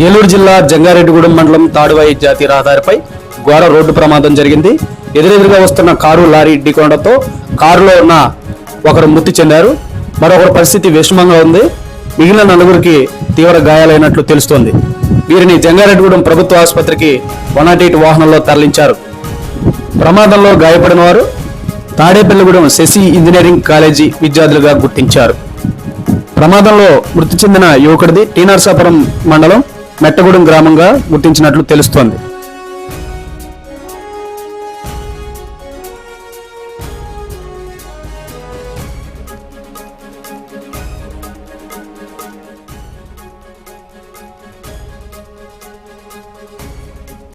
ఏలూరు జిల్లా జంగారెడ్డిగూడెం మండలం తాడువాయి జాతీయ రహదారిపై ఘోర రోడ్డు ప్రమాదం జరిగింది. ఎదురెదురుగా వస్తున్న కారు లారీ ఢీకొనడంతో కారులో ఉన్న ఒకరు మృతి చెందారు. మరొకరి పరిస్థితి విషమంగా ఉంది. మిగిలిన నలుగురికి తీవ్ర గాయాలైనట్లు తెలుస్తోంది. వీరిని జంగారెడ్డిగూడెం ప్రభుత్వ ఆసుపత్రికి వన్ ఎయిట్ వాహనంలో తరలించారు. ప్రమాదంలో గాయపడిన వారు తాడేపల్లిగూడెం శశి ఇంజనీరింగ్ కాలేజీ విద్యార్థులుగా గుర్తించారు. ప్రమాదంలో మృతి చెందిన యువకుడిది టీనర్సాపురం మండలం మెట్టగూడెం గ్రామంగా గుర్తించినట్లు తెలుస్తోంది.